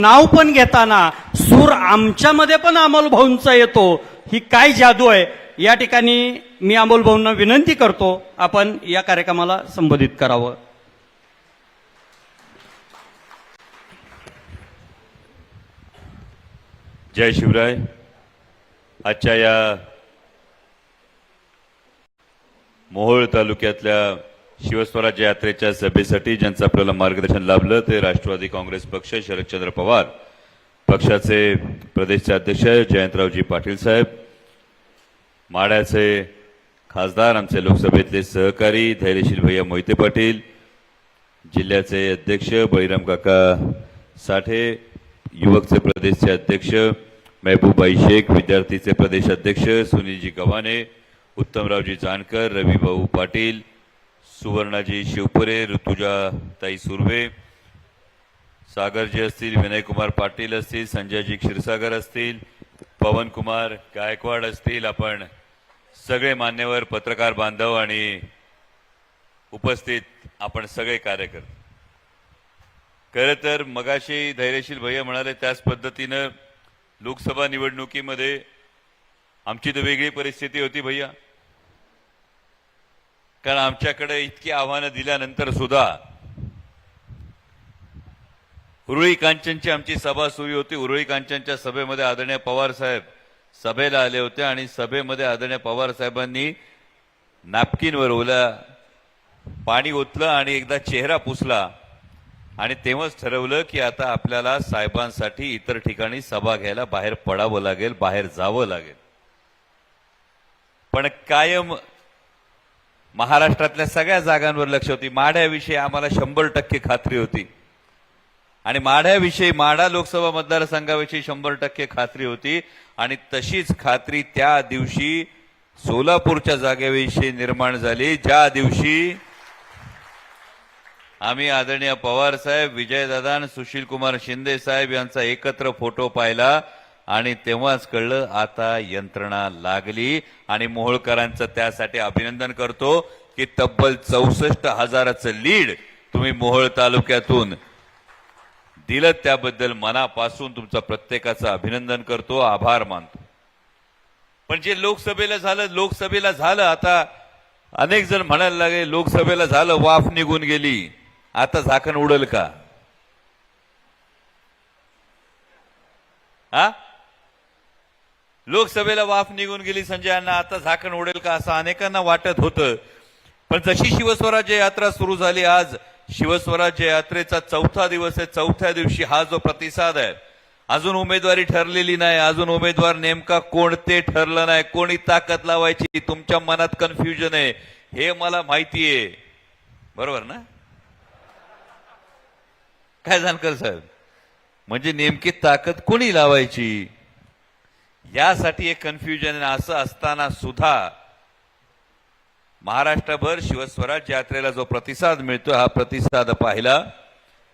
नाव पण घेताना सूर आमच्यामध्ये पण अमोल भाऊंचा येतो. ही काय जादू आहे? या ठिकाणी मी अमोल भाऊंना विनंती करतो आपण या कार्यक्रमाला संबोधित करावं. जय शिवराय. आजच्या या मोहोळ तालुक्यातल्या शिवस्वराज्य यात्रेच्या सभेसाठी ज्यांचं आपल्याला मार्गदर्शन लाभलं ते राष्ट्रवादी काँग्रेस पक्ष शरदचंद्र पवार पक्षाचे प्रदेशचे अध्यक्ष जयंतरावजी पाटील साहेब माड्याचे खासदार आमचे लोकसभेतले सहकारी धैर्यशील भैया मोहिते पाटील जिल्ह्याचे अध्यक्ष बळीराम काका साठे युवकचे प्रदेशचे अध्यक्ष महबूबाई शेख विद्यार्थीचे प्रदेश अध्यक्ष सुनीलजी गव्हाणे उत्तमरावजी जानकर रविभाऊ पाटील सुवर्णाजी शिवपुरे ऋतुजा ताई सुर्वे सागरजी असतील विनयकुमार पाटील असतील संजयजी क्षीरसागर असतील पवनकुमार गायकवाड असतील आपण सगळे मान्यवर पत्रकार बांधव आणि उपस्थित आपण सगळे कार्यकर्ते. खरं तर मगाशी धैर्यशील भैया म्हणाले त्याच पद्धतीनं लोकसभा निवडणुकीमध्ये आमची तर वेगळी परिस्थिती होती भैया. कारण आमच्याकडे इतकी आव्हानं दिल्यानंतर सुद्धा उरुळी कांचनची आमची सभा सुरू होती. उरुळी कांचनच्या सभेमध्ये आदरणीय पवार साहेब सभेला आले होते आणि सभेमध्ये आदरणीय पवार साहेबांनी नॅपकिनवर ओल्या पाणी ओतलं आणि एकदा चेहरा पुसला आणि तेव्हाच ठरवलं की आता आपल्याला साहेबांसाठी इतर ठिकाणी सभा घ्यायला बाहेर पडावं लागेल बाहेर जावं लागेल. पण कायम महाराष्ट्रातल्या सगळ्या जागांवर लक्ष होती. माढ्याविषयी आम्हाला शंभर टक्के खात्री होती. आणि माढ्याविषयी माढा लोकसभा मतदारसंघाविषयी शंभर टक्के खात्री होती. आणि तशीच खात्री त्या दिवशी सोलापूरच्या जागेविषयी निर्माण झाली. ज्या दिवशी आम्ही आदरणीय पवार साहेब विजयदादा आणि सुशील कुमार शिंदे साहेब यांचा एकत्र फोटो पाहिला. आणि तेव्हाच कळलं आता यंत्रणा लागली आणि मोहोळकरांचं त्यासाठी अभिनंदन करतो की तब्बल चौसष्ट हजाराचं लीड तुम्ही मोहोळ तालुक्यातून दिलं. त्याबद्दल मनापासून तुमचं प्रत्येकाचं अभिनंदन करतो आभार मानतो. पण जे लोकसभेला झालं लोकसभेला झालं आता अनेक जण म्हणायला लागले लोकसभेला झालं वाफ निघून गेली. आता झाकण उडल का? हा? लोकसभेला वाफ निघून गेली संजय आता झाकण उडेल का असं अनेकांना वाटत होतं. पण जशी शिवस्वराज्य यात्रा सुरू झाली आज शिवस्वराज्य यात्रेचा चौथा दिवस आहे. चौथ्या दिवशी हा जो प्रतिसाद आहे अजून उमेदवारी ठरलेली नाही. अजून उमेदवार नेमका कोण ते ठरलं नाही. कोणी ताकद लावायची तुमच्या मनात कन्फ्युजन आहे. हे मला माहिती आहे बरोबर ना? काय जानकर साहेब? म्हणजे नेमकी ताकद कोणी लावायची? यासाठी एक कन्फ्युजन असं असताना सुद्धा महाराष्ट्रभर शिवस्वराज यात्रेला जो प्रतिसाद मिळतो हा प्रतिसाद पाहिला.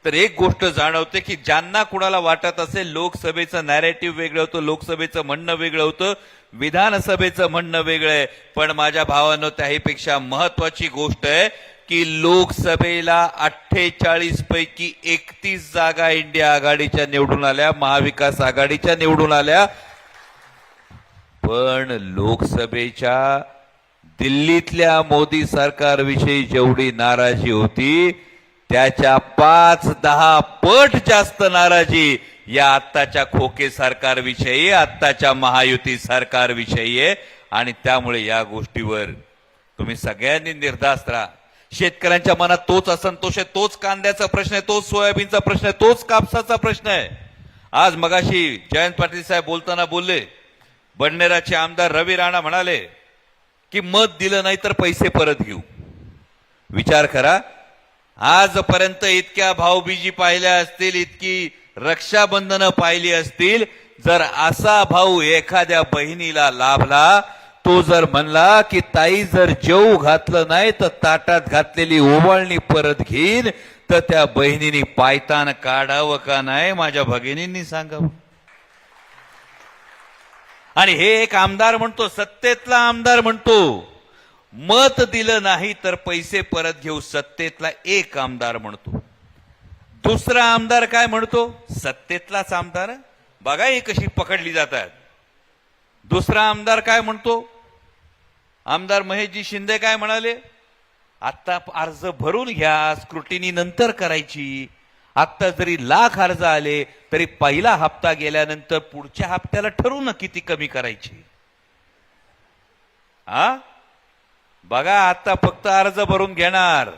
तर एक गोष्ट जाणवते की ज्यांना कुणाला वाटत असेल लोकसभेचं नॅरेटिव्ह वेगळं होतं लोकसभेचं म्हणणं वेगळं होतं विधानसभेचं म्हणणं वेगळं आहे. पण माझ्या भावानं त्याहीपेक्षा महत्वाची गोष्ट आहे की लोकसभेला अठ्ठेचाळीस पैकी एकतीस जागा इंडिया आघाडीच्या निवडून आल्या महाविकास आघाडीच्या निवडून आल्या. पण लोकसभेच्या दिल्लीतल्या मोदी सरकारविषयी जेवढी नाराजी होती त्याच्या पाच दहा पट जास्त नाराजी या आत्ताच्या खोके सरकारविषयी आत्ताच्या महायुती सरकारविषयी. आहे आणि त्यामुळे या गोष्टीवर तुम्ही सगळ्यांनी निर्धास्त राहा. शेतकऱ्यांच्या मनात तोच असंतोष आहे तोच कांद्याचा प्रश्न आहे तोच सोयाबीनचा प्रश्न आहे तोच कापसाचा प्रश्न आहे. आज मगाशी जयंत पाटील साहेब बोलताना बोलले बडनेराचे आमदार रवी राणा म्हणाले की मत दिलं नाही तर पैसे परत घेऊ. विचार करा. आजपर्यंत इतक्या भाऊबीजी पाहिल्या असतील इतकी रक्षाबंधनं पाहिली असतील जर असा भाऊ एखाद्या बहिणीला लाभला तो जर म्हणला की ताई जर जेऊ घातलं नाही तर ताटात घातलेली ओवाळणी परत घेईन तर त्या बहिणीने पायतान काढावं का नाही माझ्या भगिनींनी सांगावं. आणि हे एक आमदार म्हणतो सत्तेतला आमदार म्हणतो. मत दिलं नाही तर पैसे परत घेऊ सत्तेतला एक आमदार म्हणतो. दुसरा आमदार काय म्हणतो सत्तेतलाच आमदार. बघा ही कशी पकडली जातात. दुसरा आमदार काय म्हणतो आमदार महेशजी शिंदे काय म्हणाले आत्ता अर्ज भरून घ्या स्क्रुटिनी नंतर करायची. आत्ता जरी लाख अर्ज आले तरी पहिला हप्ता गेल्यानंतर पुढच्या हप्त्याला ठरवू ना किती कमी करायची? हा बघा आता फक्त अर्ज भरून घेणार.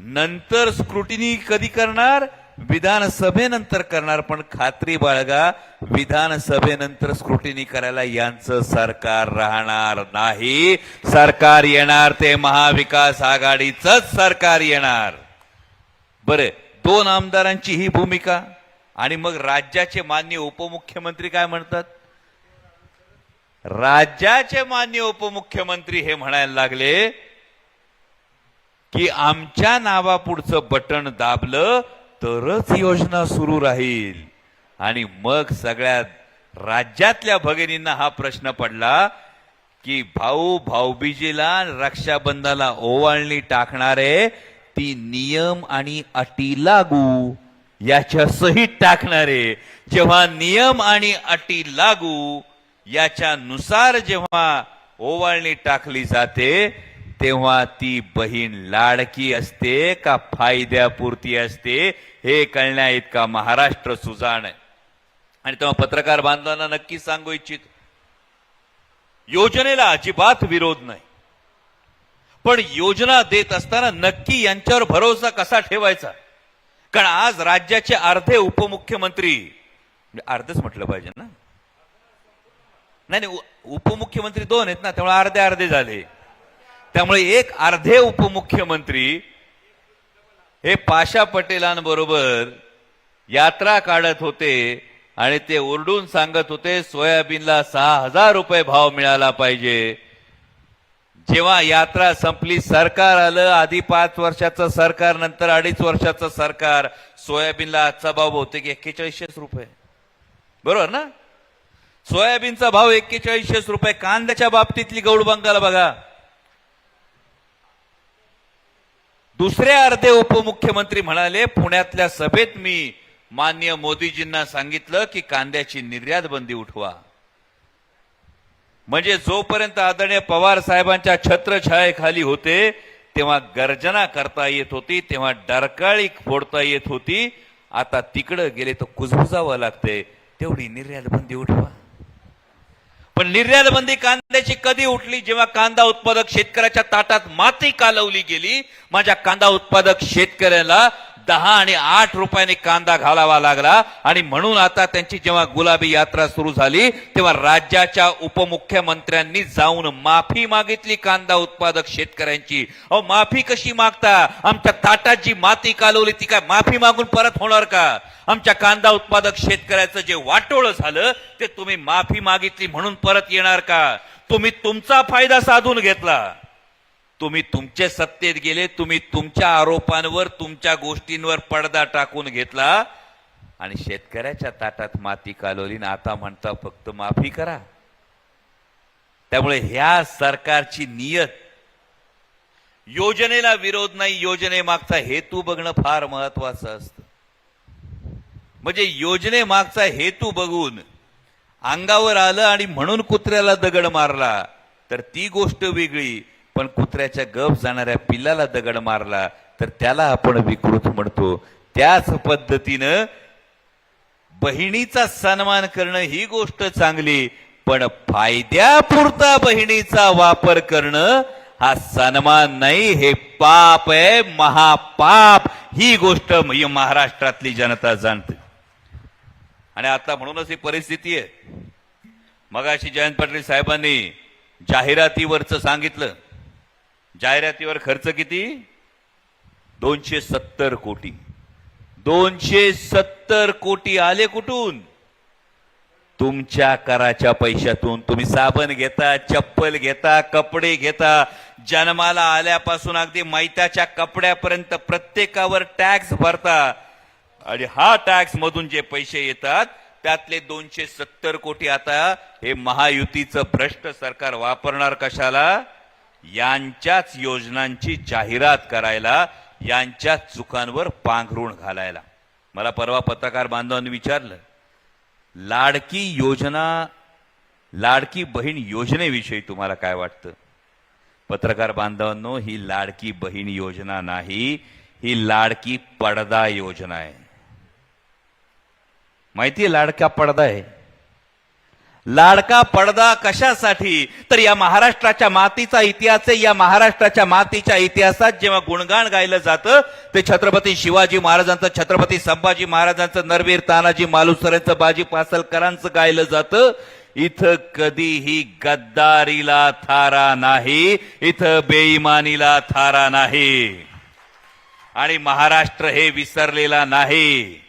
नंतर स्क्रुटिनी कधी करणार? विधानसभेनंतर करणार. पण खात्री बाळगा विधानसभेनंतर स्क्रुटिनी करायला यांचं सरकार राहणार नाही. सरकार येणार ते महाविकास आघाडीच सरकार येणार. बरे दोन आमदारांची ही भूमिका आणि मग राज्याचे मान्य उपमुख्यमंत्री काय म्हणतात? राज्याचे मान्य उपमुख्यमंत्री हे म्हणायला लागले की आमच्या नावापुढचं बटन दाबलं तरच योजना सुरू राहील. आणि मग सगळ्यात राज्यातल्या भगिनींना हा प्रश्न पडला की भाऊ भाऊबीजीला रक्षाबंधाला ओवाळणी टाकणारे ती नियम आणि अटी लागू. याच्या सहित टाकणारे जेव्हा नियम आणि अटी लागू याच्यानुसार जेव्हा ओवाळणी टाकली जाते तेव्हा ती बहीण लाडकी असते का फायद्यापुरती असते हे कळण्या इतका महाराष्ट्र सुजाण आहे. आणि तेव्हा पत्रकार बांधवांना नक्की सांगू इच्छित. योजनेला अजिबात विरोध नाही. पण योजना देत असताना नक्की यांच्यावर भरोसा कसा ठेवायचा? कारण आज राज्याचे अर्धे उपमुख्यमंत्री म्हणजे अर्धच म्हटलं पाहिजे ना? नाही नाही उपमुख्यमंत्री दोन आहेत ना त्यामुळे अर्धे अर्धे झाले. त्यामुळे एक अर्धे उपमुख्यमंत्री हे पाशा पटेलांबरोबर यात्रा काढत होते आणि ते ओरडून सांगत होते सोयाबीनला सहा हजार रुपये भाव मिळाला पाहिजे. जेव्हा यात्रा संपली सरकार आलं आधी पाच वर्षाचं सरकार नंतर अडीच वर्षाचं सरकार. सोयाबीनला आजचा भाव बहुतेक एक्केचाळीसशेच रुपये. बरोबर ना? सोयाबीनचा भाव एक्केचाळीसशेच रुपये. कांद्याच्या बाबतीतली गौड बंगाल बघा. दुसरे अर्धे उपमुख्यमंत्री म्हणाले पुण्यातल्या सभेत मी मान्य मोदीजींना सांगितलं की कांद्याची निर्यात बंदी उठवा. म्हणजे जोपर्यंत आदरणीय पवार साहेबांच्या छत्रछायेखाली होते तेव्हा गर्जना करता येत होती तेव्हा डरकाळी फोडता येत होती. आता तिकडं गेले तर कुजबुजावं लागते. तेवढी निर्यातबंदी उठवा. पण निर्यातबंदी कांद्याची कधी उठली? जेव्हा कांदा उत्पादक शेतकऱ्याच्या ताटात माती कालवली गेली माझ्या कांदा उत्पादक शेतकऱ्याला दहा आणि आठ रुपयाने कांदा घालावा लागला आणि म्हणून आता त्यांची जेव्हा गुलाबी यात्रा सुरू झाली तेव्हा राज्याच्या उपमुख्यमंत्र्यांनी जाऊन माफी मागितली कांदा उत्पादक शेतकऱ्यांची. अहो माफी कशी मागता? आमच्या ताटात जी माती कालवली ती काय माफी मागून परत होणार का? आमच्या कांदा उत्पादक शेतकऱ्याचं जे वाटोळं झालं ते तुम्ही माफी मागितली म्हणून परत येणार का? तुम्ही तुमचा फायदा साधून घेतला. तुम्ही तुमचे सत्तेत गेले तुम्ही तुमच्या आरोपांवर तुमच्या गोष्टींवर पडदा टाकून घेतला आणि शेतकऱ्याच्या ताटात माती कालवली ना आता म्हणता फक्त माफी करा. त्यामुळे ह्या सरकारची नियत योजनेला विरोध नाही योजनेमागचा हेतू बघणं फार महत्वाचं असतं. म्हणजे योजनेमागचा हेतू बघून अंगावर आलं आणि म्हणून कुत्र्याला दगड मारला तर ती गोष्ट वेगळी. पण कुत्र्याच्या गप जाणाऱ्या पिल्लाला दगड मारला तर त्याला आपण विकृत म्हणतो. त्याच पद्धतीनं बहिणीचा सन्मान करणं ही गोष्ट चांगली पण फायद्यापुरता बहिणीचा वापर करणं हा सन्मान नाही हे पाप आहे महापाप. ही गोष्ट महाराष्ट्रातली जनता जाणते. आणि आता म्हणूनच ही परिस्थिती आहे. मगाशी जयंत पाटील साहेबांनी जाहिरातीवरच सांगितलं. जाहिरातीवर खर्च किती? दोनशे सत्तर कोटी. दोनशे सत्तर कोटी आले कुठून? तुमच्या कराच्या पैशातून. तुम्ही साबण घेता चप्पल घेता कपडे घेता. जन्माला आल्यापासून अगदी मैत्याच्या कपड्यापर्यंत प्रत्येकावर टॅक्स भरता. आणि हा टॅक्स मधून जे पैसे येतात त्यातले दोनशे सत्तर कोटी आता हे महायुतीचं भ्रष्ट सरकार वापरणार कशाला? यांच्याच योजनांची जाहिरात करायला यांच्याच चुकांवर पांघरुण घालायला. मला परवा पत्रकार बांधवांनी विचारलं लाडकी योजना लाडकी बहीण योजनेविषयी तुम्हाला काय वाटतं? पत्रकार बांधवांनो ही लाडकी बहीण योजना नाही ही लाडकी पडदा योजना आहे. माहितीये लाडका पडदा आहे? लाडका पडदा कशासाठी? तर या महाराष्ट्राच्या मातीचा इतिहास आहे. या महाराष्ट्राच्या मातीच्या इतिहासात जेव्हा गुणगान गायलं जातं ते छत्रपती शिवाजी महाराजांचं छत्रपती संभाजी महाराजांचं नरवीर तानाजी मालुसरेंचं बाजी पासलकरांचं गायलं जातं. इथं कधीही गद्दारीला थारा नाही. इथं बेईमानीला थारा नाही. आणि महाराष्ट्र हे विसरलेला नाही.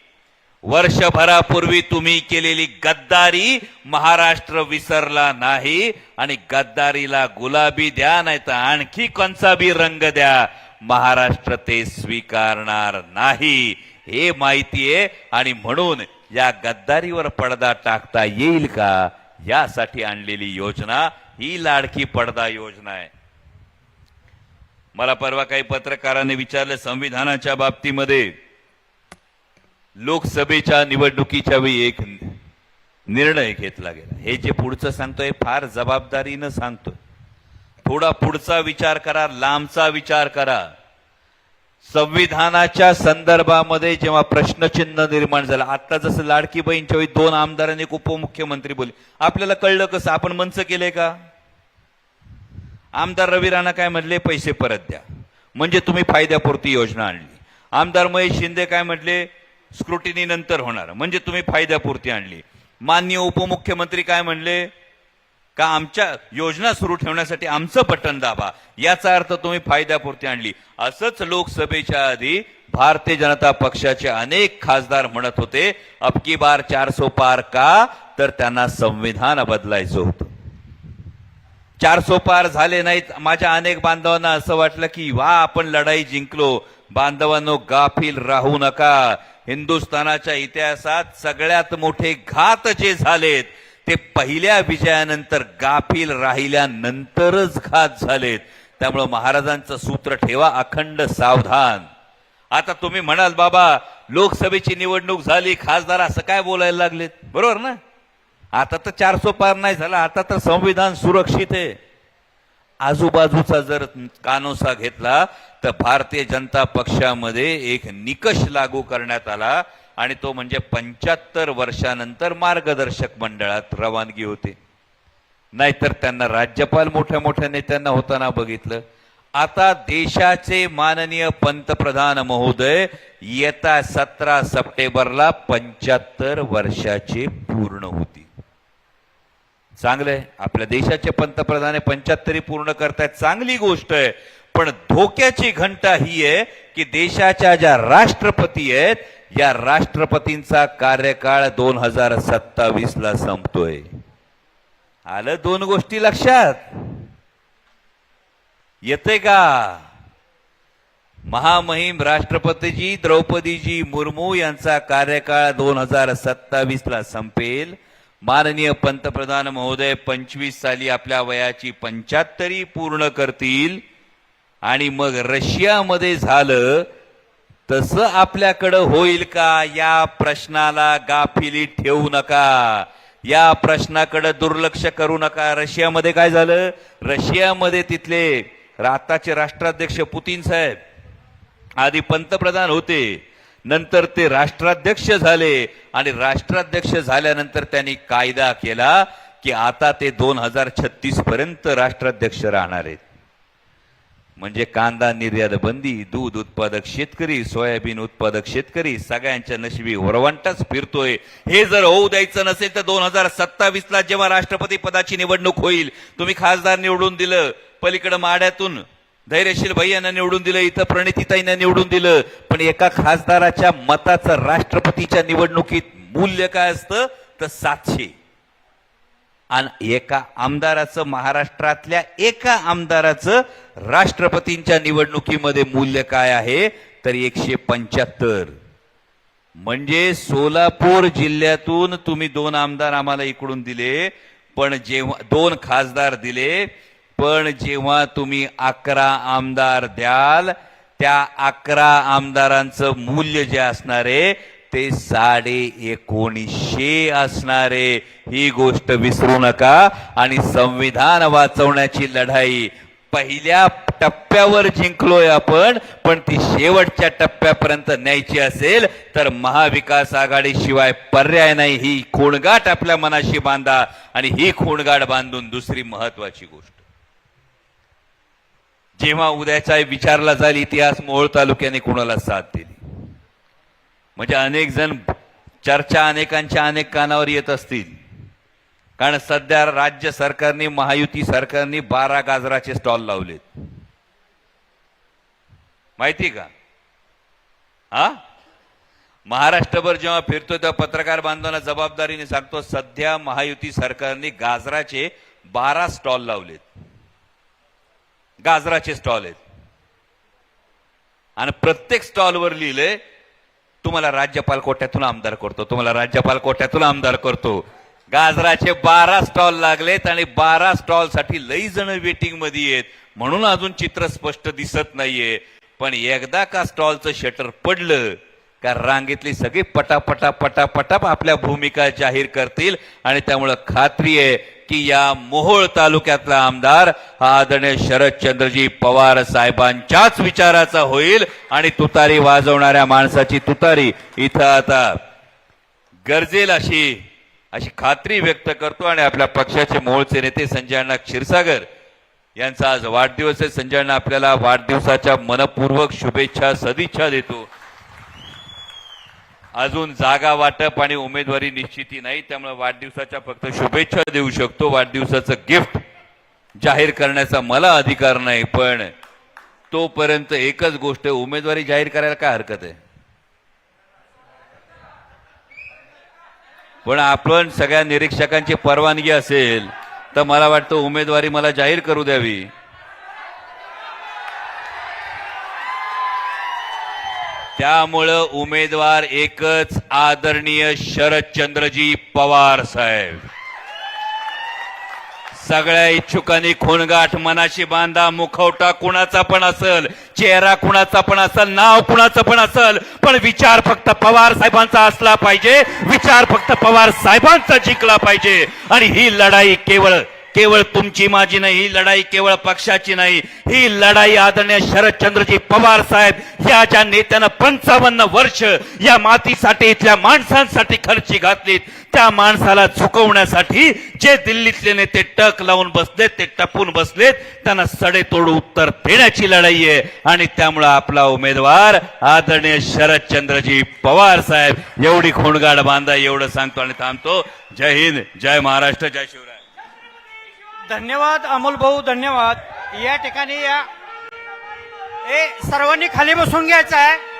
वर्षभरापूर्वी तुम्ही केलेली गद्दारी महाराष्ट्र विसरला नाही आणि गद्दारीला गुलाबी द्या नाही तर आणखी कोणचा बी रंग द्या. महाराष्ट्र ते स्वीकारणार नाही हे माहितीये आणि म्हणून या गद्दारीवर पडदा टाकता येईल का? यासाठी आणलेली योजना ही लाडकी पडदा योजना आहे. मला परवा काही पत्रकारांनी विचारलं संविधानाच्या बाबतीमध्ये लोकसभेच्या निवडणुकीच्या वेळी एक निर्णय घेतला गेला. हे जे पुढचं सांगतोय फार जबाबदारीनं सांगतोय. थोडा पुढचा विचार करा लांबचा विचार करा. संविधानाच्या संदर्भामध्ये जेव्हा प्रश्नचिन्ह निर्माण झालं आता जसं लाडकी बहीणच्या वेळी दोन आमदारांनी एक उपमुख्यमंत्री बोलले. आपल्याला कळलं कसं? आपण मंच केले का? आमदार रवी राणा काय म्हणले? पैसे परत द्या. म्हणजे तुम्ही फायद्यापुरती योजना आणली. आमदार महेश शिंदे काय म्हटले स्क्रुटिनी नंतर होणार. म्हणजे तुम्ही फायद्यापुरती आणली. माननीय उपमुख्यमंत्री काय म्हणले? का आमच्या योजना सुरू ठेवण्यासाठी आमचं बटन दाबा. याचा अर्थ तुम्ही फायद्यापुरती आणली. असंच लोकसभेच्या आधी भारतीय जनता पक्षाचे अनेक खासदार म्हणत होते अबकी बार चारसो पार का? तर त्यांना संविधान बदलायचं होतं. चार सोपार झाले नाहीत. माझ्या अनेक बांधवांना असं वाटलं की वा आपण लढाई जिंकलो. बांधवांनो गाफील राहू नका. हिंदुस्थानाच्या इतिहासात सगळ्यात मोठे घात जे झालेत ते पहिल्या विजयानंतर गाफील राहिल्यानंतरच घात झालेत. त्यामुळं महाराजांचं सूत्र ठेवा अखंड सावधान. आता तुम्ही म्हणाल बाबा लोकसभेची निवडणूक झाली खासदार असं काय बोलायला लागलेत? बरोबर ना? आता तर चारसो पार नाही झाला आता तर संविधान सुरक्षित आहे. आजूबाजूचा जर कानोसा घेतला तर भारतीय जनता पक्षामध्ये एक निकष लागू करण्यात आला आणि तो म्हणजे पंच्याहत्तर वर्षानंतर मार्गदर्शक मंडळात रवानगी होते. नाहीतर त्यांना राज्यपाल मोठ्या मोठ्या नेत्यांना होताना बघितलं. आता देशाचे माननीय पंतप्रधान महोदय येत्या सतरा सप्टेंबरला पंच्याहत्तर वर्षाचे पूर्ण चांगलं चांगलंय आपल्या देशाचे पंतप्रधान पंच्याहत्तरी पूर्ण करतायत. चांगली गोष्ट आहे. पण धोक्याची घंटा ही आहे की देशाच्या ज्या राष्ट्रपती आहेत या राष्ट्रपतींचा कार्यकाळ दोन हजार सत्तावीस ला संपतोय. आलं दोन गोष्टी लक्षात. येते का? महामहिम राष्ट्रपतीजी द्रौपदीजी मुर्मू यांचा कार्यकाळ दोन हजार सत्तावीस ला संपेल. माननीय पंतप्रधान महोदय पंचवीस साली आपल्या वयाची पंच्याहत्तरी पूर्ण करतील. आणि मग रशियामध्ये झालं तसं आपल्याकडं होईल का? या प्रश्नाला गाफिली ठेवू नका. या प्रश्नाकडे दुर्लक्ष करू नका. रशियामध्ये काय झालं? रशियामध्ये तिथले आताचे राष्ट्राध्यक्ष पुतीन साहेब आधी पंतप्रधान होते. नंतर ते राष्ट्राध्यक्ष झाले. आणि राष्ट्राध्यक्ष झाल्यानंतर त्यांनी कायदा केला की आता ते दोन हजार छत्तीस पर्यंत राष्ट्राध्यक्ष राहणार आहेत. म्हणजे कांदा निर्यात बंदी दूध उत्पादक शेतकरी सोयाबीन उत्पादक शेतकरी सगळ्यांच्या नशिबी वरवंटाच फिरतोय. हे जर होऊ द्यायचं नसेल तर दोन हजार सत्तावीस ला जेव्हा राष्ट्रपती पदाची निवडणूक होईल तुम्ही खासदार निवडून दिलं. पलीकडे माड्यातून धैर्यशील यांना निवडून दिलं इथं प्रणितीताईंना निवडून दिलं. पण एका खासदाराच्या मताचं राष्ट्रपतीच्या निवडणुकीत मूल्य काय असतं? तर सातशे. आणि एका आमदाराचं महाराष्ट्रातल्या एका आमदाराचं राष्ट्रपतींच्या निवडणुकीमध्ये मूल्य काय आहे? तर एकशे पंच्याहत्तर. म्हणजे सोलापूर जिल्ह्यातून तुम्ही दोन आमदार आम्हाला इकडून दिले पण जेव्हा दोन खासदार दिले पण जेव्हा तुम्ही अकरा आमदार द्याल त्या अकरा आमदारांचं मूल्य जे असणार आहे ते साडे एकोणीसशे असणारे ही गोष्ट विसरू नका. आणि संविधान वाचवण्याची लढाई पहिल्या टप्प्यावर जिंकलोय आपण पण ती शेवटच्या टप्प्यापर्यंत न्यायची असेल तर महाविकास आघाडी शिवाय पर्याय नाही. ही खोणगाठ आपल्या मनाशी बांधा आणि ही खोणगाठ बांधून दुसरी महत्वाची गोष्ट. जेव्हा उद्याचा विचारला जाईल इतिहास मोहोळ तालुक्याने कुणाला साथ दिली? म्हणजे अनेक जण चर्चा अनेकांच्या अनेक कानावर येत असतील. कारण सध्या राज्य सरकारने महायुती सरकारने बारा गाजराचे स्टॉल लावलेत. माहिती का? हा? महाराष्ट्रभर जेव्हा फिरतो तेव्हा पत्रकार बांधवांना जबाबदारीने सांगतो सध्या महायुती सरकारने गाजराचे बारा स्टॉल लावलेत. गाजराचे स्टॉल आहेत. आणि प्रत्येक स्टॉलवर लिहिलंय तुम्हाला राज्यपाल कोट्यातून आमदार करतो तुम्हाला राज्यपाल कोट्यातून आमदार करतो. गाजराचे बारा स्टॉल लागलेत आणि बारा स्टॉलसाठी लई जण वेटिंगमध्ये आहेत. म्हणून अजून चित्र स्पष्ट दिसत नाहीये. पण एकदा का स्टॉलचं शटर पडलं का रांगेतली सगळी पटापटा पटापटा आपल्या भूमिका जाहीर करतील. आणि त्यामुळं खात्री आहे की या मोहोळ तालुक्यातला आमदार हा आदरणीय शरदचंद्रजी पवार साहेबांच्याच विचाराचा होईल आणि तुतारी वाजवणाऱ्या माणसाची तुतारी इथं आता गरजेल अशी अशी खात्री व्यक्त करतो आणि आपल्या पक्षाचे मोहोळचे नेते संजय अण्णा क्षीरसागर यांचा आज वाढदिवस आहे. संजय अण्णा आपल्याला वाढदिवसाच्या मनपूर्वक शुभेच्छा सदिच्छा देतो. अजून जागा वाटप आणि उमेदवारी निश्चिती नाही त्यामुळे वाढदिवसाच्या फक्त शुभेच्छा देऊ शकतो. वाढदिवसाचं गिफ्ट जाहीर करण्याचा मला अधिकार नाही पण तोपर्यंत एकच गोष्ट उमेदवारी जाहीर करायला काय हरकत आहे? पण आपण सगळ्या निरीक्षकांची परवानगी असेल तर मला वाटतं उमेदवारी मला जाहीर करू द्यावी. त्यामुळं उमेदवार एकच आदरणीय शरदचंद्रजी पवार साहेब. सगळ्या इच्छुकांनी खूणगाठ मनाशी बांधा मुखवटा कुणाचा पण असल चेहरा कुणाचा पण असल नाव कुणाचं पण असल पण विचार फक्त पवार साहेबांचा असला पाहिजे विचार फक्त पवार साहेबांचा जिंकला पाहिजे आणि ही लढाई केवळ केवळ तुमची माझी नाही ही लढाई केवळ पक्षाची नाही. ही लढाई आदरणीय शरदचंद्रजी पवार साहेब या ज्या नेत्यानं पंचावन्न वर्ष या मातीसाठी इथल्या माणसांसाठी खर्ची घातली त्या माणसाला झुकवण्यासाठी जे दिल्लीतले नेते टक लावून बसलेत ते टपून बसलेत त्यांना सडेतोड उत्तर देण्याची लढाई आहे. आणि त्यामुळं आपला उमेदवार आदरणीय शरदचंद्रजी पवार साहेब एवढी खोणगाड बांधा एवढं सांगतो आणि थांबतो. जय हिंद जय महाराष्ट्र जय शिवराय. धन्यवाद अमोल भाऊ धन्यवाद. या ठिकाणी या. ए सर्वांनी खाली बसून घ्यायचं आहे.